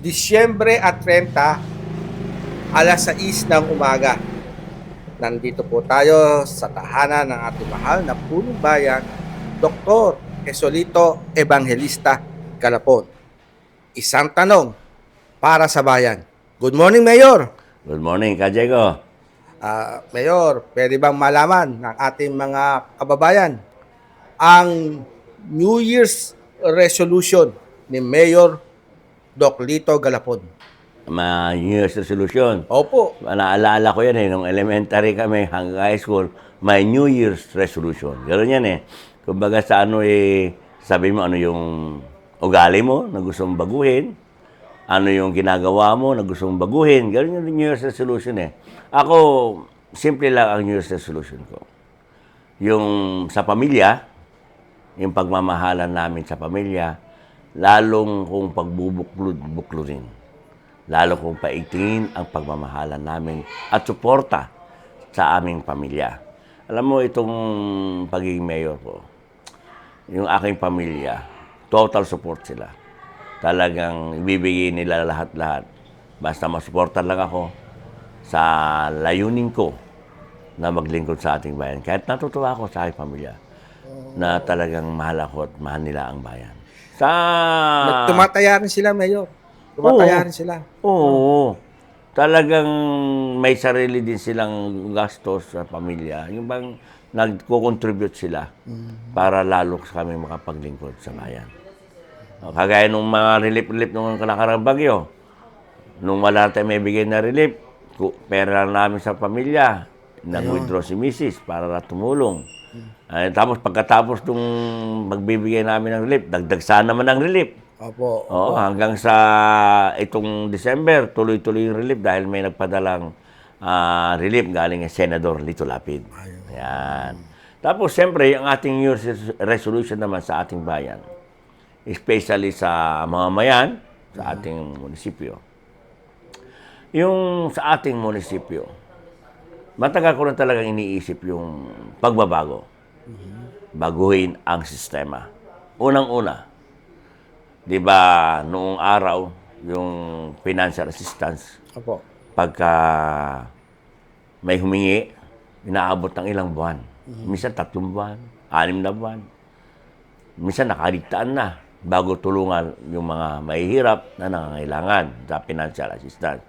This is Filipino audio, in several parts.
Disyembre at 30, alas 6 ng umaga. Nandito po tayo sa tahanan ng ating mahal na punong bayan, Dr. Esolito Evangelista Calapon. Isang tanong para sa bayan. Good morning, Mayor! Good morning, Kajego. Ah, Mayor, pwede bang malaman ng ating mga kababayan ang New Year's resolution ni Mayor Doc Lito Galapon? Ma New Year's resolution. Opo. Naalala ko yan eh, nung elementary kami hanggang high school, may New Year's resolution. Gano'n yan eh. Kumbaga sa ano eh, sabi mo ano yung ugali mo na gusto mong baguhin, ano yung ginagawa mo na gusto mong baguhin. Gano'n yung New Year's resolution eh. Ako, simple lang ang New Year's resolution ko. Yung sa pamilya, yung pagmamahalan namin sa pamilya, lalong kung pagbubuklod-buklurin. Lalo kung paigtingin ang pagmamahalan namin at suporta sa aming pamilya. Alam mo, itong pagiging mayor ko, yung aking pamilya, total support sila. Talagang ibibigay nila lahat-lahat. Basta masuportan lang ako sa layunin ko na maglingkod sa ating bayan. Kahit natutuwa ako sa aking pamilya na talagang mahal ako at mahal nila ang bayan. Sa... Tumataya rin sila, Mayor. Tumataya Oo. rin sila. Oo. Talagang may sarili din silang gastos sa pamilya. Yung bang nagko-contribute sila para lalo kami makapaglingkod sa bayan. O, Kagaya nung mga relief-relief nung kanakarang bagyo. Nung wala tayong may bigay na relief, ku- pera namin sa pamilya. Nag-withdraw si Mrs. para tumulong. Ay, tapos pagkatapos nung magbibigay namin ng relief, dagdag sana naman ng relief. Opo. Oo, hanggang sa itong December, tuloy-tuloy yung relief dahil may nagpadalang ah, relief galing kay Senador Lito Lapid. Ayan. Tapos, siyempre, ang ating New resolution naman sa ating bayan, especially sa mga mayan, sa ating munisipyo. Yung sa ating munisipyo, matagal ko na talagang iniisip yung pagbabago. Baguhin ang sistema. Unang-una, di ba, noong araw, yung financial assistance, Opo. pagka may humingi, inaabot ng ilang buwan. Minsan tatlong buwan, anim na buwan. Minsan nakaligtaan na bago tulungan yung mga mahihirap na nangangailangan sa financial assistance.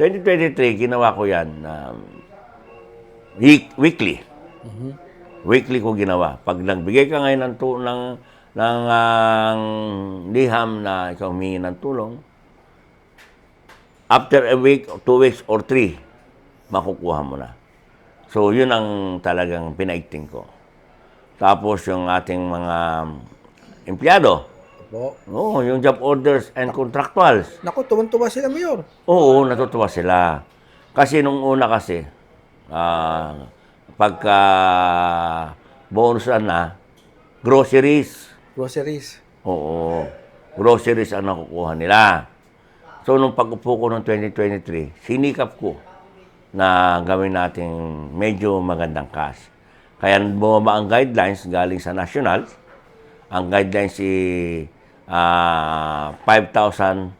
2023, ginawa ko yan na week, weekly. Weekly ko ginawa. Pag nagbigay ka ngayon ng, tu- ng, ng ah, liham na ikaw humingi ng tulong, after a week, two weeks, or three, makukuha mo na. So, yun ang talagang pinaigting ko. Tapos, yung ating mga empleyado, Opo. Oo, yung job orders and contractuals. Naku, tuwan-tuwa sila, Mayor. Oo, natutuwa sila. Kasi nung una kasi, ah, pagka bonusan na, groceries. Groceries. Oo, groceries ang nakukuha nila. So, nung pag-upo ko noong 2023, sinikap ko na gawin natin medyo magandang cash. Kaya bumaba ang guidelines galing sa national. Ang guidelines si ah, 5,000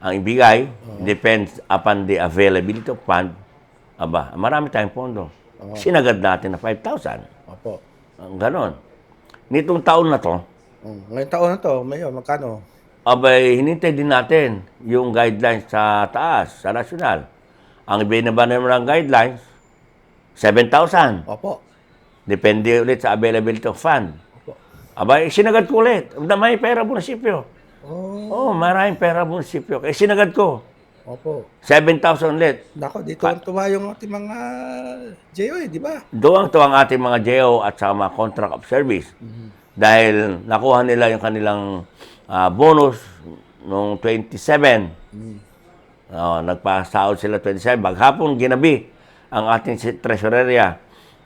ang ibigay. Depends upon the availability of fund. Aba, marami tayong pondo. Sinagad natin na 5,000. Opo. Ang Ganon. Nitong taon na to, Mm. Ngayong taon na to, Mayor, magkano? abay, hinintay din natin yung guidelines sa taas, sa nasyonal. Ang ibinaba naman ng guidelines, 7,000. Opo. Depende ulit sa availability of fund. Opo. Abay, sinagad ko ulit. Na May pera munisipyo. Oh, Oo, oh, maraming pera munisipyo. Kaya sinagad ko. Opo. 7,000 ulit. Nako, dito ang tuwa yung ating mga JO, eh, di ba? Doon to ang ating mga JO at sa mga contract of service. Dahil nakuha nila yung kanilang ah, bonus noong 27. Oh, nagpasahod sila 27. Maghapon, ginabi ang ating tresoreria,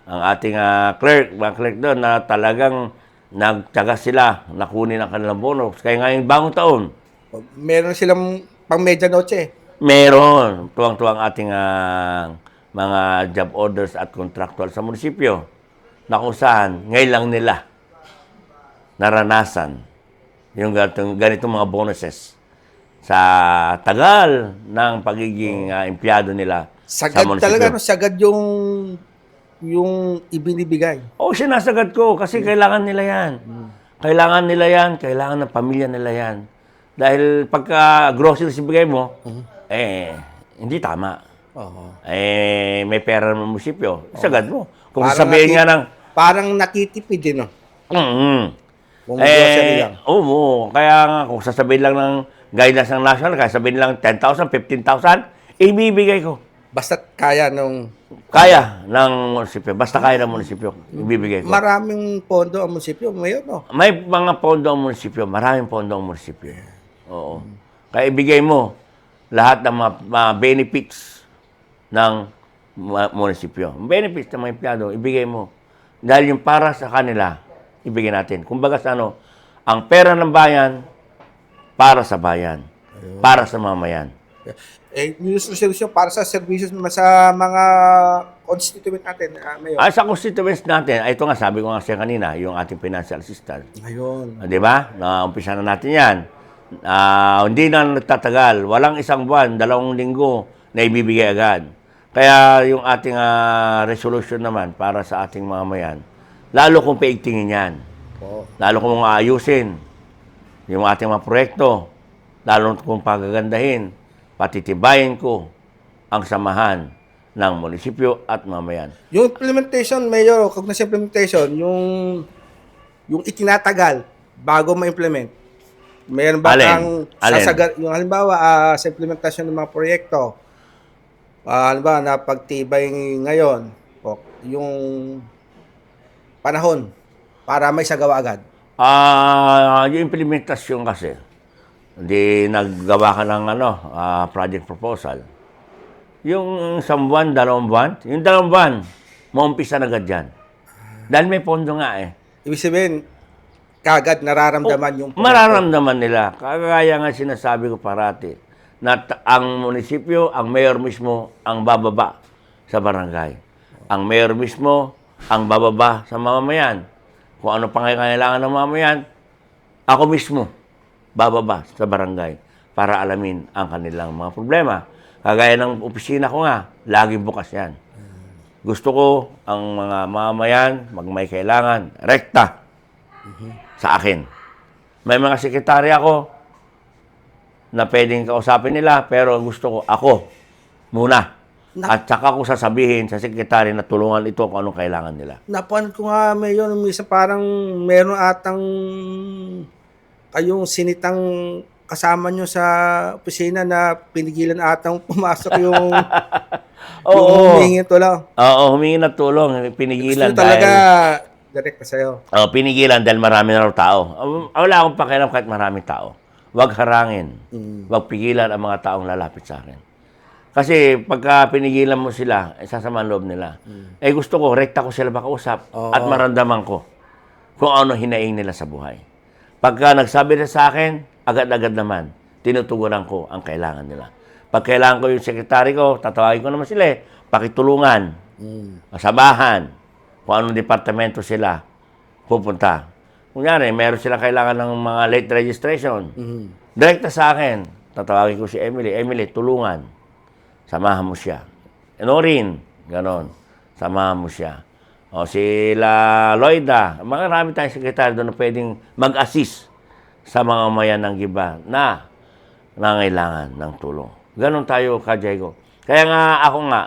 ang ating ah, clerk, mga clerk doon na talagang nagtyaga sila na kunin ang kanilang bonus. Kaya ngayong bagong taon, Meron silang pang medianoche. Meron tuwang-tuwang ating ah, mga job orders at contractual sa munisipyo na kung saan ngayon lang nila naranasan yung ganitong, ganitong mga bonuses sa tagal ng pagiging ah, empleyado nila sa Sagad munisipyo. talaga, no? sagad yung yung ibinibigay. Oo, sinasagat ko kasi kailangan nila yan. Kailangan nila yan, kailangan ng pamilya nila yan. Dahil pagka groceries ibigay mo, eh, hindi tama. Oo. Eh, may pera ng munisipyo, sagad mo. Kung Parang sasabihin nati- nga ng, Parang nakitipid din, no? mm Kung grocery eh, lang. oo, kaya nga kung sasabihin lang ng guidance ng national, kaya sabihin lang 10,000, 15,000, ibibigay ko. Basta kaya nung Kaya ng munisipyo, basta kaya ng munisipyo, ibibigay ko. maraming pondo ang munisipyo, ngayon, no? May mga pondo ang munisipyo, maraming pondo ang munisipyo. Oo. Kaya ibigay mo lahat ng mga, mga benefits ng munisipyo. Benefits ng mga empleyado, ibigay mo. Dahil yung para sa kanila, ibigay natin. Kumbaga sa ano, ang pera ng bayan, para sa bayan. Para sa mamayan. Eh, yung resolution para sa services sa mga constituent natin, ah, Mayor. Ay, sa constituents natin, ay, ito nga, sabi ko nga siya kanina, yung ating financial assistance. Ngayon. Ah, Di ba? Na-umpisa na natin yan. Ah, hindi na nagtatagal. Walang isang buwan, dalawang linggo na ibibigay agad. Kaya yung ating ah, resolution naman para sa ating mga mayan, lalo kong paigtingin yan. Po. Lalo kong ayusin yung ating mga proyekto. Lalo kong pagagandahin. Patitibayin ko ang samahan ng munisipyo at mamayan. Yung implementation, Mayor, kung nasa implementation, yung yung itinatagal bago ma-implement. Mayroon ba Alin? kang Alin? yung halimbawa ah, sa implementasyon ng mga proyekto, ah, halimbawa na pagtibay ngayon, o, yung panahon para may sagawa agad. Ah, yung implementasyon kasi, hindi naggawa ka ng ano, ah, project proposal. Yung isang buwan, dalawang buwan, yung dalawang buwan, maumpisa na agad yan. Dahil may pondo nga eh. Ibig sabihin, kagad nararamdaman yung proyekto. Mararamdaman nila. Kagaya nga sinasabi ko parati, na ang munisipyo, ang mayor mismo, ang bababa sa barangay. Ang mayor mismo, ang bababa sa mamamayan. Kung ano pang kailangan ng mamamayan, ako mismo, bababa sa barangay para alamin ang kanilang mga problema. Kagaya ng opisina ko nga, laging bukas yan. Gusto ko ang mga mamamayan, mag may kailangan, rekta sa akin. May mga sekretary ako na pwedeng kausapin nila, pero gusto ko ako muna. Na- At saka ko sasabihin sa sekretary na tulungan ito kung anong kailangan nila. Napan ko nga, Mayor, minsan parang meron atang kayong sinitang kasama nyo sa opisina na pinigilan atang pumasok yung yung Oo. humingi to lang. Oo, humingi ng tulong, pinigilan Gusto talaga dahil... direct pa sa'yo. Oh, pinigilan dahil marami na raw tao. Um, Wala akong pakialam kahit maraming tao. Huwag harangin. Mm. Huwag pigilan ang mga taong lalapit sa akin. Kasi pagka pinigilan mo sila, eh, sasama ang loob nila. Eh gusto ko, rekta ko sila makausap Oo. at maramdaman ko kung ano hinaing nila sa buhay. Pagka nagsabi na sa akin, agad-agad naman, tinutugunan ko ang kailangan nila. Pag kailangan ko yung sekretary ko, tatawagin ko naman sila eh, pakitulungan, Mm. masabahan, kung anong departamento sila pupunta. Kunyari, meron sila kailangan ng mga late registration. Mm. Direkta sa akin, tatawagin ko si Emily. Emily, tulungan. Samahan mo siya. Norin, ganon. Samahan mo siya. O sila Loida, marami tayong sekretary doon na pwedeng mag-assist sa mga mayan ng Giba na nangailangan ng tulong. Ganon tayo, Kajaygo. Kaya nga ako nga,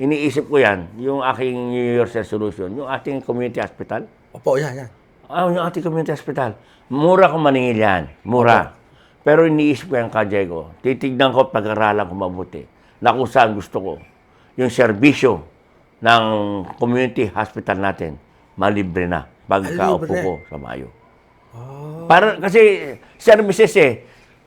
iniisip ko yan, yung aking New Year's resolution, yung ating community hospital. Opo, yan, yan. Ah, yung ating community hospital. Mura kung maningil yan. Mura. Pero iniisip ko yung kajay ko. Titignan ko pag-aralan ko mabuti. Na kung saan gusto ko. Yung serbisyo ng community hospital natin, malibre na. Pagkaupo ko sa Mayo. Para, kasi services eh.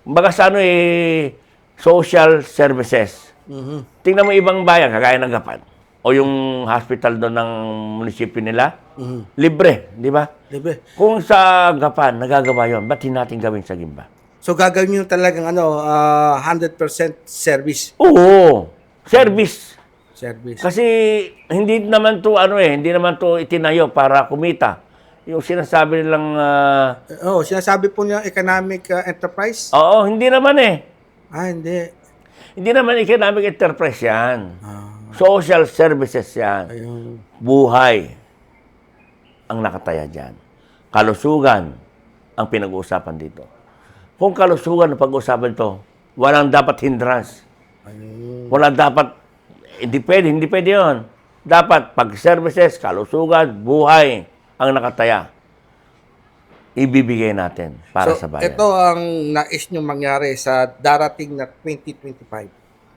Baga sa ano eh, social services. Mhm. Tingnan mo ibang bayan, kagaya ng Gapan. O yung hospital doon ng munisipyo nila, Mhm. libre, di ba? Libre. Kung sa Gapan, nagagawa yon, ba't natin gawin sa Gimba? So gagawin nyo talagang ano, ah, 100% service. Oo, service. Service. Kasi hindi naman to ano eh, hindi naman to itinayo para kumita. Yung sinasabi nilang, ah, Oh, sinasabi po niya economic ah, enterprise. oo, hindi naman eh. Ah, hindi. Hindi naman economic enterprise yan. Ah, Social services yan. ayun. Buhay ang nakataya dyan. Kalusugan ang pinag-uusapan dito. Kung kalusugan ang pag-uusapan ito, walang dapat hindrance. Ayun. Walang dapat, hindi pwede, hindi pwede yun. Dapat pag-services, kalusugan, buhay ang nakataya. Ibibigay natin para so, sa bayan. ito ang nais nyo mangyari sa darating na 2025.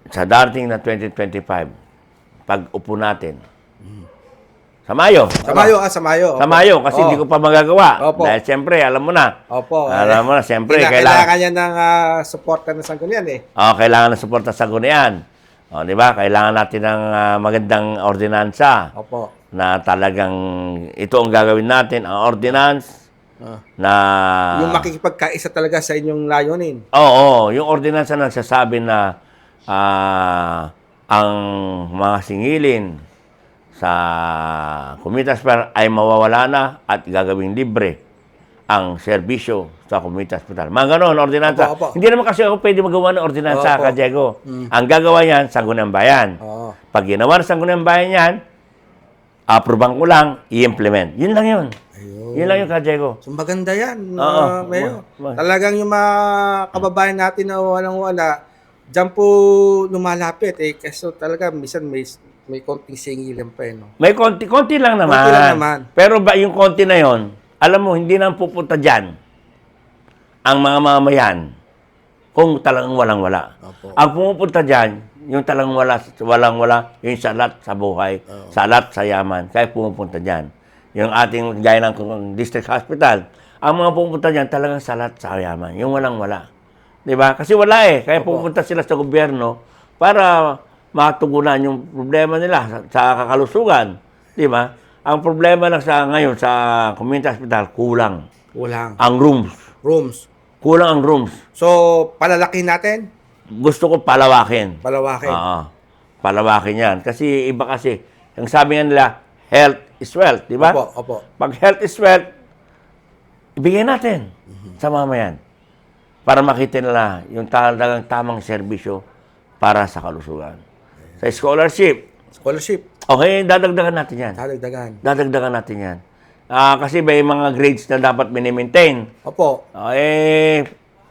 sa darating na 2025, pag upo natin, sa Mayo. Sa Mayo, ah, sa Mayo. Sa Mayo, kasi Oo. hindi ko pa magagawa. Opo. Dahil siyempre, alam mo na. Opo. Alam mo na, siyempre, Kailangan, kailangan, kailangan niya ng ah, suporta ng sanggunian eh. oh, kailangan ng suporta sa gunian. O, di ba? Kailangan natin ng ah, magandang ordinansa Opo. na talagang ito ang gagawin natin, ang ordinance Ah. na... yung makikipagkaisa talaga sa inyong layunin. Oo, yung ordinansa na nagsasabi na ah, ang mga singilin sa Comitas Per ay mawawala na at gagawing libre ang serbisyo sa Comitas Hospital. Mga ganon, ordinansa. Opo, opo. Hindi naman kasi ako pwede magawa ng ordinansa, Opo. ka Diego. Ang gagawa yan, Sangguniang Bayan. Oo. Pag ginawa ng Sangguniang Bayan yan, aproban ko lang, i-implement. Yun lang yun. Yun lang yun, ka Diego. So maganda yan, Oo. uh, Mayo. Ma- ma- Talagang yung mga kababayan natin na walang-wala, dyan po lumalapit eh. Kasi talaga, minsan may, may konting singilan pa eh, no? May konti, konti lang naman. Konti lang naman. Pero ba yung konti na yon, alam mo, hindi na pupunta dyan ang mga mamayan kung talagang walang-wala. Opo. Ang pumupunta dyan, yung talagang wala, walang-wala, yung salat sa buhay, salat sa yaman, kaya pumupunta dyan. Yung ating gaya ng district hospital, ang mga pumupunta dyan talagang salat sa yaman, yung walang-wala. Di ba? Kasi wala eh. Kaya pupunta sila sa gobyerno para matugunan yung problema nila sa, sa kakalusugan. Di ba? Ang problema lang sa ngayon sa community hospital, kulang. Kulang. Ang rooms. Rooms. Kulang ang rooms. So, palalaki natin, Gusto ko palawakin. palawakin. Oo. Palawakin yan. Kasi iba kasi, ang sabi nga nila, health is wealth. Di ba? Opo, opo. Pag health is wealth, ibigay natin sa mamayan para makita nila yung talagang tamang serbisyo para sa kalusugan. Sa scholarship, Scholarship, okay, dadagdagan natin yan. dadagdagan. Dadagdagan natin yan. Ah, kasi may mga grades na dapat mini-maintain. Opo, Ah, eh,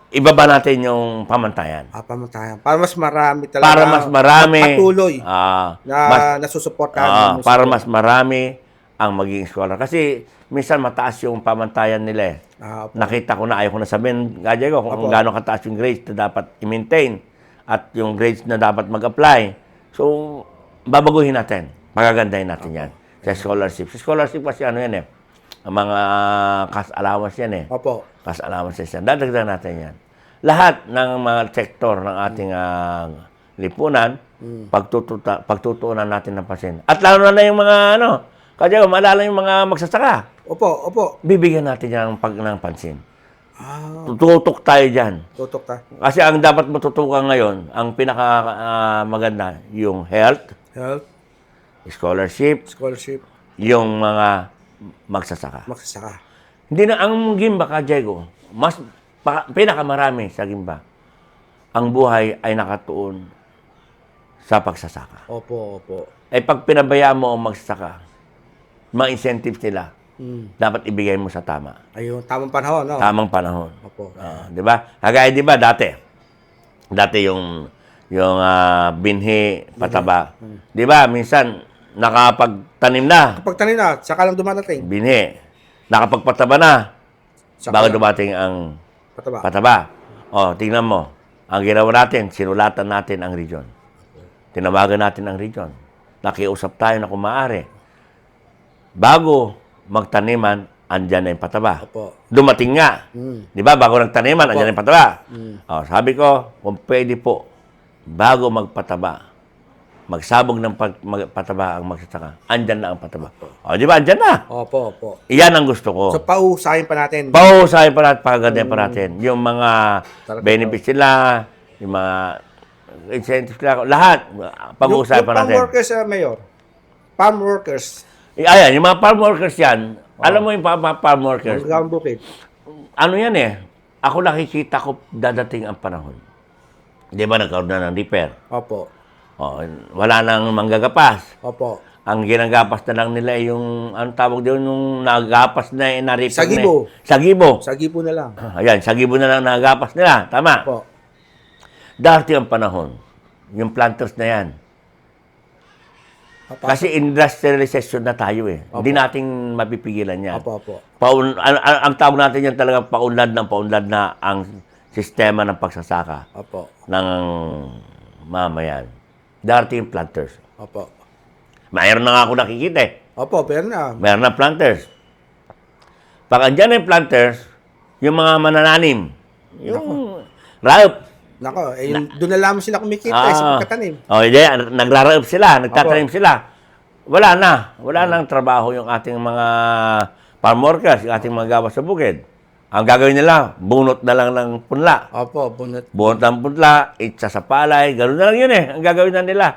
ibaba natin yung pamantayan. papamatayan. Para mas marami talaga. Para mas marami. Patuloy Ah, na mas, nasusuportahan. ah, ng para mas marami ang magiging scholar. Kasi minsan mataas yung pamantayan nila eh. Ah, opo. Nakita ko na, ayaw ko na sabihin, Gadya ko, kung Opo. gaano kataas yung grades na dapat i-maintain at yung grades na dapat mag-apply. So, babaguhin natin. Magagandahin natin yan. Sa scholarship. Sa scholarship kasi ano yan eh. Ang mga cash allowance yan eh. Opo. Cash allowances yan. Dadagdagan natin yan. Lahat ng mga sektor ng ating ah, lipunan, pagtututa, pagtutuunan natin ng pasin. At lalo na yung mga ano, kaya maalala yung mga magsasaka. Opo, opo. Bibigyan natin yan ng, pag, ng pansin. Ah, Tututok tayo dyan. tutok ta. Kasi ang dapat matutukan ngayon, ang pinaka ah, maganda, yung health, Health, scholarship, scholarship, yung mga magsasaka. magsasaka. Hindi na ang Gimba ka, Diego, mas pa, pinakamarami sa Gimba. Ang buhay ay nakatuon sa pagsasaka. Opo, opo. Eh pag pinabayaan mo ang magsasaka, mga incentives nila, Hmm. dapat ibigay mo sa tama. Ayun, tamang panahon, no? Tamang panahon. Opo. Ah, 'di ba? Kagaya 'di ba dati? Dati yung yung ah, binhi pataba. 'Di ba? Minsan nakapagtanim na Kapag tanin na, saka lang dumadating. binhi. Nakapagpataba na Saka bago lang. dumating ang Pataba. pataba. Oh, tingnan mo. Ang ginawa natin, sinulatan natin ang region. Tinawagan natin ang region. Nakiusap tayo na kung maaari. Bago magtaniman, andyan na yung pataba. Opo. Dumating nga. Hmm. Di ba? Bago nagtaniman, andyan na yung pataba. Mm. Oh, sabi ko, kung pwede po, bago magpataba, magsabog ng pag, mag- pataba ang magsasaka, andyan na ang pataba. O, di ba? Andyan na. Opo, opo. Iyan ang gusto ko. So, pausahin pa natin. Pahusahin pa natin, pagaganda pa natin. Yung mga Talaga benefits nila, yung mga incentives nila, lahat, pag-uusahin yung, pa yung farm natin. workers, uh, Mayor. Farm workers. Eh, Ayan, yung mga farm workers yan, alam mo yung mga farm workers, Magagawang bukid. ano yan eh, ako nakikita ko dadating ang panahon. Di ba nagkaroon na ng repair? Opo. O, wala nang manggagapas. Opo. Ang ginagapas na lang nila ay yung, anong tawag doon, yung nagapas na, eh, na-repair Sagibo. Na, eh. sagibo. Sagi po na lang. Ayan, sagibo na lang nagapas nila. Tama. Opo. Dati ang panahon, yung planters na yan. Opo. Kasi industrialization na tayo eh. Hindi natin mapipigilan yan. Opo, opo. Paun, ang, ang, ang tawag natin yan talaga paunlad ng paunlad na ang sistema ng pagsasaka Opo. ng mamayan. Yung planters. Opo. Mayroon na nga ako nakikita eh. Opo, pero na. Mayroon na planters. Pag andyan yung planters, yung mga manananim, yung raup, Nako, eh, yun, doon na lamang sila kumikita eh, sa pagkatanim. Oh, hindi, nagraraup sila, nagtatanim sila. Wala na. Wala nang trabaho yung ating mga farm workers, yung ating mga gawa sa bukid. Ang gagawin nila, bunot na lang ng punla. Opo, bunot. Bunot ng punla, itsa sa palay, gano'n na lang yun eh. Ang gagawin na nila.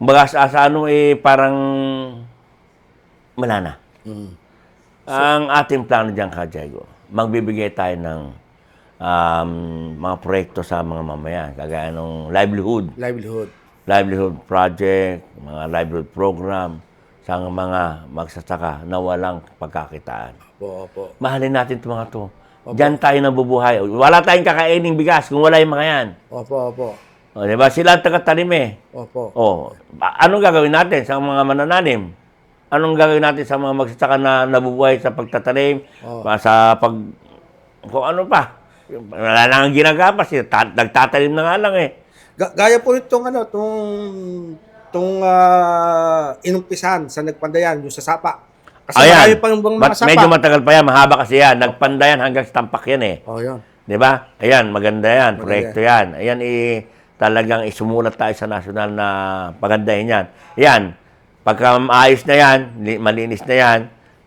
Kumbaga sa, sa ano eh, parang wala na. Mm. Ang ating plano dyan, Ka Diego, magbibigay tayo ng um, mga proyekto sa mga mamayan, kagaya ng livelihood, Livelihood. livelihood project, mga livelihood program sa mga magsasaka na walang pagkakitaan. Opo, opo. Mahalin natin itong mga to. Diyan tayo nabubuhay. Wala tayong kakaining bigas kung wala yung mga yan. Opo, opo. O, di ba? Sila ang taga-tanim eh. Opo. O, anong gagawin natin sa mga manananim? Anong gagawin natin sa mga magsasaka na nabubuhay sa pagtatanim, Oo. pa- sa pag... kung ano pa? Wala na ang ginagapas. eh. Ta- nagtatanim na nga lang eh. Ga- gaya po itong ano, itong itong ah, inumpisan sa nagpandayan, yung sa sapa. Kasi marami pang ibang mga But sapa. medyo matagal pa yan. Mahaba kasi yan. Nagpandayan hanggang sa tampak yan eh. oh, yun. Di ba? Ayan, maganda yan. Maganda. Proyekto yan. Ayan, eh, talagang isumulat tayo sa national na pagandahin yan. Yan, pagka maayos na yan, li- malinis na yan,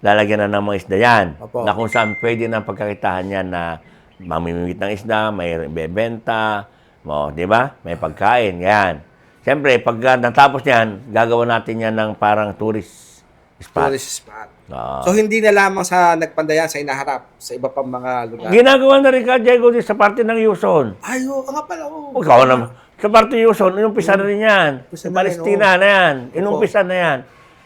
lalagyan na ng mga isda yan. Opo. Na kung saan pwede na pagkakitahan yan na mamimimit ng isda, may bebenta, mo, di ba? May pagkain, yan. Siyempre, pag ah, natapos yan, gagawa natin yan ng parang tourist spot. Tourist spot. Ah. So, hindi na lamang sa nagpandayan, sa inaharap, sa iba pang mga lugar. Ginagawa na rin ka, Diego, sa parte ng Yuson. Ay, oo, nga pala, oo. O, ikaw naman. Sa parte Yuson, inumpisa na rin yan. Sa Palestina na yan. Inumpisa na yan.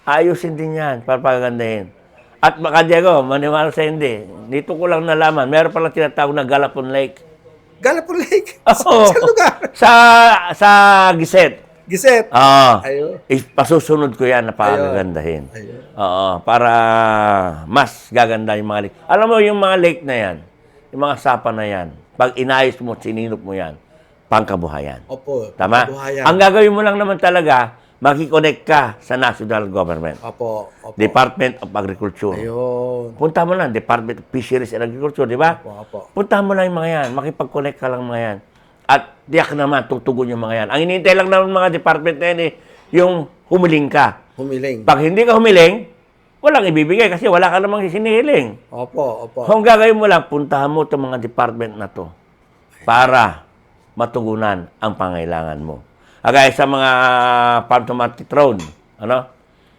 Ayusin din yan para pagagandahin. At baka, Diego, maniwala sa hindi. Dito ko lang nalaman, meron palang tinatawag na Galapon Lake. Galapon Lake. Oo. Sa lugar. Sa, sa Giset. Giset. Oo. Ayun. Eh, pasusunod ko yan na. Ayun. Oo. Para mas gaganda yung mga lake. Alam mo, yung mga lake na yan, yung mga sapa na yan, pag inayos mo, sininop mo yan, pangkabuhayan. Opo. Tama? kabuhayan. Ang gagawin mo lang naman talaga, makikonnect ka sa national government. Opo. Opo. Department of Agriculture. Ayun. Punta mo lang, Department of Fisheries and Agriculture, di ba? Opo, opo. Punta mo lang yung mga yan. Makipag-connect ka lang mga yan. At tiyak naman, tutugon yung mga yan. Ang inintay lang naman mga department na yan eh, yung humiling ka. Humiling. Pag hindi ka humiling, walang ibibigay kasi wala ka namang sinihiling. Opo, opo. Kung gagawin mo lang, puntahan mo itong mga department na to para matugunan ang pangailangan mo. Agay sa mga farm to market road, ano?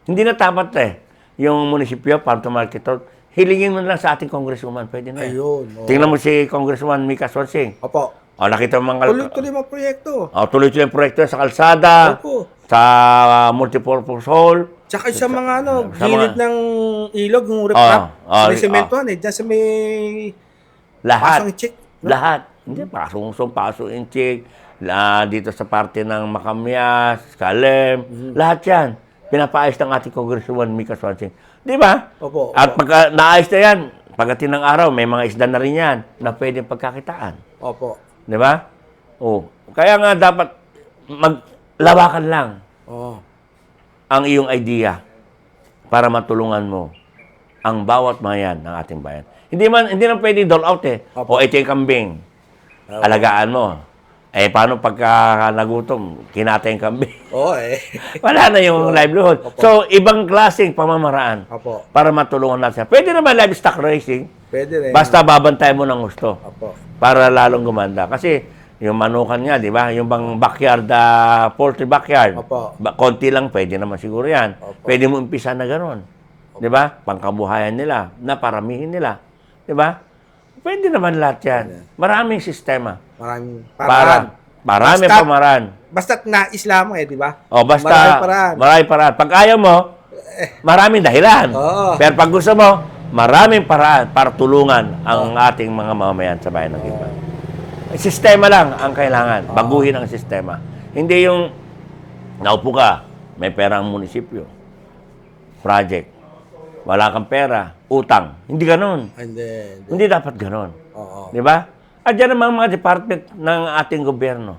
Hindi na tapat eh. Yung munisipyo, farm to market road, hilingin mo na lang sa ating congresswoman, pwede na. yan. Ayun. oo. Tingnan mo si Congresswoman Mika Swansing. Opo. O, nakita mo mga... Tuloy-tuloy mga proyekto. O, tuloy-tuloy yung proyekto sa kalsada, Opo. sa uh, multipurpose hall, Tsaka sa mga ano, Sa gilid mga- ng ilog, yung riprap. Oo, oo, may sementohan eh. Diyan sa may lahat. pasang chick. Lahat. Hindi, pasong song, la, dito sa parte ng Makamyas, Kalem, Mhm. lahat yan. Pinapaayos ng ating Congresswoman Mika Swansing. Di ba? Opo. At pagka naayos na yan, pagdating ng araw, may mga isda na rin yan na pwedeng pagkakitaan. Opo. Di ba? Oh. Kaya nga dapat maglawakan lang Oo. ang iyong idea para matulungan mo ang bawat bayan ng ating bayan. Hindi man hindi man pwede dole out eh. Opo. O ito yung kambing. Opo. Alagaan mo. Eh paano pagka nagutom, kinatay yung kambing? Oo eh. Wala na yung livelihood. Opo. So ibang klaseng pamamaraan Opo. para matulungan natin. Pwede naman livestock racing. Pwede rin. Basta babantay mo ng gusto Opo. para lalong gumanda. Kasi yung manukan nga, di ba? Yung bang backyard, ah, poultry backyard. Opo. Ba, konti lang, pwede naman siguro yan. Opo. Pwede mo umpisa na gano'n. Di ba? Pangkabuhayan nila, na paramihin nila. Di ba? Pwede naman lahat yan. Maraming sistema Maraming para paraan. Marami Basta- pamaraan. Basta't nais lamang eh, di ba? O basta, Maraming paraan. maraming paraan. Pag ayaw mo, maraming dahilan. Oo. Pero pag gusto mo, maraming paraan para tulungan ang ating mga mamamayan sa bayan ng Gimba. Sistema lang ang kailangan. Baguhin ang sistema. Hindi yung naupo ka, may pera ang munisipyo. Project. Wala kang pera, utang. Hindi ganon. Hindi. hindi. Hindi dapat ganon. Oo. Di ba? At yan naman mga department ng ating gobyerno.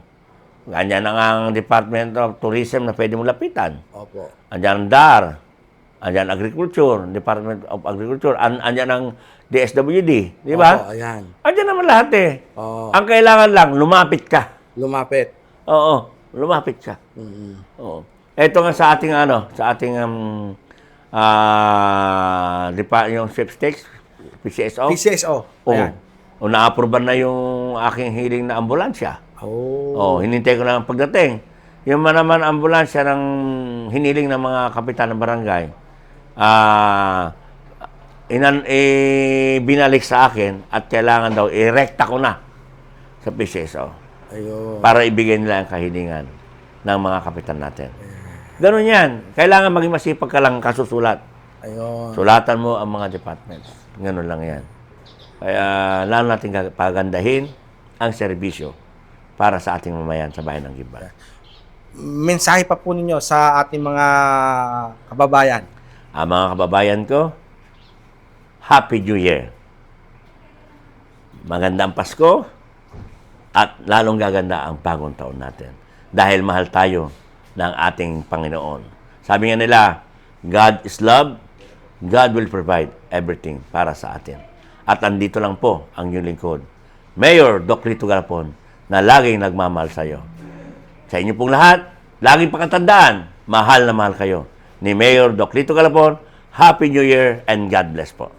Ganyan ang ang Department of Tourism na pwede mo lapitan. Opo. Andyan ang DAR, andyan Agriculture, Department of Agriculture, an andyan ang DSWD, di Opo, ba? ayan. Andyan naman lahat eh. Oo. Ang kailangan lang, lumapit ka. Lumapit. Oo, lumapit ka. mm Oo. Ito nga sa ating ano, sa ating um, ah depa yung sweepstakes, PCSO. PCSO. Oo. Ayan. O na-approvean na yung aking hiling na ambulansya. Oh. Oh, hinintay ko na ang pagdating. Yung man naman ambulansya ng hiniling ng mga kapitan ng barangay, ah inan eh, binalik sa akin at kailangan daw irekta ko na sa PCSO Ayun. para ibigay nila ang kahilingan ng mga kapitan natin. Ganun yan. Kailangan maging masipag ka lang kasusulat. Ayun. Sulatan mo ang mga departments. Ganun lang yan. Kaya lalo natin pagandahin ang serbisyo para sa ating mamayan sa bayan ng Gimba. Mensahe pa po ninyo sa ating mga kababayan. Ang mga kababayan ko, Happy New Year! Magandang Pasko at lalong gaganda ang bagong taon natin. Dahil mahal tayo ng ating Panginoon. Sabi nga nila, God is love, God will provide everything para sa atin. At andito lang po ang inyong lingkod, Mayor Doc Lito Garapon, na laging nagmamahal sa iyo. Sa inyo pong lahat, laging pakatandaan, mahal na mahal kayo. Ni Mayor Doc Lito Galapon, Happy New Year and God bless po.